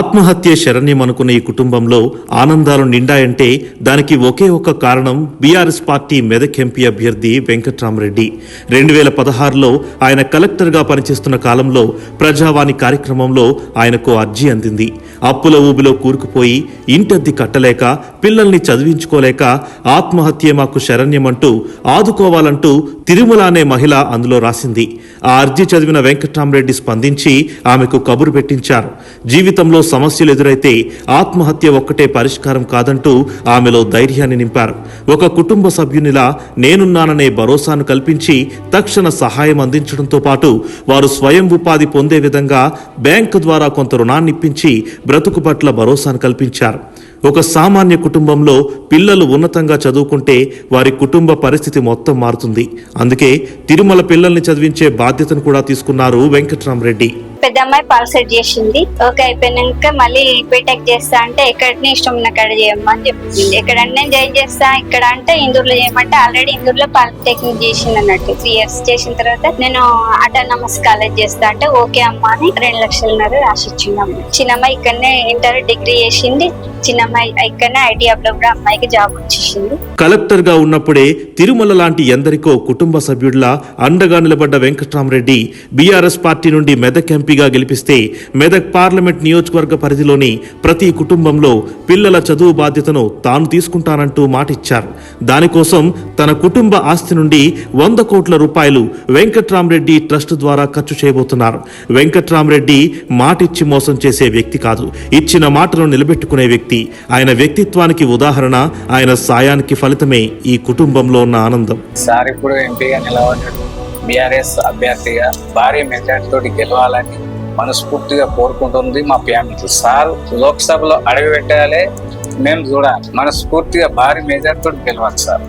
ఆత్మహత్య శరణ్యం అనుకున్న ఈ కుటుంబంలో ఆనందాలు నిండాయంటే దానికి ఒకే ఒక కారణం బీఆర్ఎస్ పార్టీ మెదక్ ఎంపీ అభ్యర్థి వెంకట్రామరెడ్డి. రెండు వేల పదహారులో ఆయన కలెక్టర్గా పనిచేస్తున్న కాలంలో ప్రజావాణి కార్యక్రమంలో ఆయనకు అర్జీ అందింది. అప్పుల ఊబిలో కూరుకుపోయి ఇంటద్ది కట్టలేక పిల్లల్ని చదివించుకోలేక ఆత్మహత్య మాకు శరణ్యమంటూ ఆదుకోవాలంటూ తిరుమల అనే మహిళ అందులో రాసింది. ఆ అర్జీ చదివిన వెంకట్రామరెడ్డి స్పందించి ఆమెకు కబురు పెట్టించారు. జీవితంలో సమస్యలు ఎదురైతే ఆత్మహత్య ఒక్కటే పరిష్కారం కాదంటూ ఆమెలో ధైర్యాన్ని నింపారు. ఒక కుటుంబ సభ్యునిలా నేనున్నాననే భరోసాను కల్పించి తక్షణ సహాయం అందించడంతో పాటు వారు స్వయం ఉపాధి పొందే విధంగా బ్యాంకు ద్వారా కొంత రుణాన్నిప్పించి బ్రతుకు పట్ల భరోసాను కల్పించారు. ఒక సామాన్య కుటుంబంలో పిల్లలు ఉన్నతంగా చదువుకుంటే వారి కుటుంబ పరిస్థితి మొత్తం మారుతుంది. అందుకే తిరుమల పిల్లల్ని చదివించే బాధ్యతను కూడా తీసుకున్నారు వెంకట్రామరెడ్డి. పెద్ద అమ్మాయి పాల్ సెట్ చేసింది. ఓకే అయిపోయినాక మళ్ళీ బీటెక్ చేస్తా అంటే ఎక్కడనే ఇష్టం ఉన్న కాడ చేయమని చెప్పింది. ఎక్కడన్నా జాయిన్ చేస్తా ఇక్కడ అంటే ఇందూరులో చేయమంటే ఆల్రెడీ ఇందూరులో పాలిటెక్నిక్ చేసింది అన్నట్టు. త్రీ ఇయర్స్ చేసిన తర్వాత నేను అటానమస్ కాలేజ్ చేస్తా అంటే ఓకే అమ్మా అని రెండు లక్షలున్నర రాసిచ్చింది చిన్న చిన్నమ్మాయి ఇక్కడనే ఇంటర్ డిగ్రీ చేసింది. చిన్నమ్మాయి ఇక్కడనే ఐటీ హబ్లో కూడా అమ్మాయికి జాబ్ వచ్చేసింది. కలెక్టర్గా ఉన్నప్పుడే తిరుమల లాంటి ఎందరికో కుటుంబ సభ్యుడిలా అండగా నిలబడ్డ వెంకట్రామరెడ్డి బీఆర్ఎస్ పార్టీ నుండి మెదక్ ఎంపీగా గెలిపిస్తే మెదక్ పార్లమెంట్ నియోజకవర్గ పరిధిలోని ప్రతి కుటుంబంలో పిల్లల చదువు బాధ్యతను తాను తీసుకుంటానంటూ మాటిచ్చారు. దానికోసం తన కుటుంబ ఆస్తి నుండి వంద కోట్ల రూపాయలు వెంకట్రామరెడ్డి ట్రస్ట్ ద్వారా ఖర్చు చేయబోతున్నారు. వెంకట్రామరెడ్డి మాటిచ్చి మోసం చేసే వ్యక్తి కాదు. ఇచ్చిన మాటను నిలబెట్టుకునే వ్యక్తి. ఆయన వ్యక్తిత్వానికి ఉదాహరణ ఆయన సాయానికి ఫలితమే ఈ కుటుంబంలో ఉన్న ఆనందం. సార్ ఇప్పుడు ఎంపీగా నిలబడ్డాడు. బీఆర్ఎస్ అభ్యర్థిగా భారీ మెజార్టీ తోటి గెలవాలని మనస్ఫూర్తిగా కోరుకుంటుంది మా ఫ్యామిలీ సార్ లోక్సభలో అడుగు పెట్టాలి మేము చూడాలి. మనస్ఫూర్తిగా భారీ మెజార్టీ తోటి గెలవాలి సార్.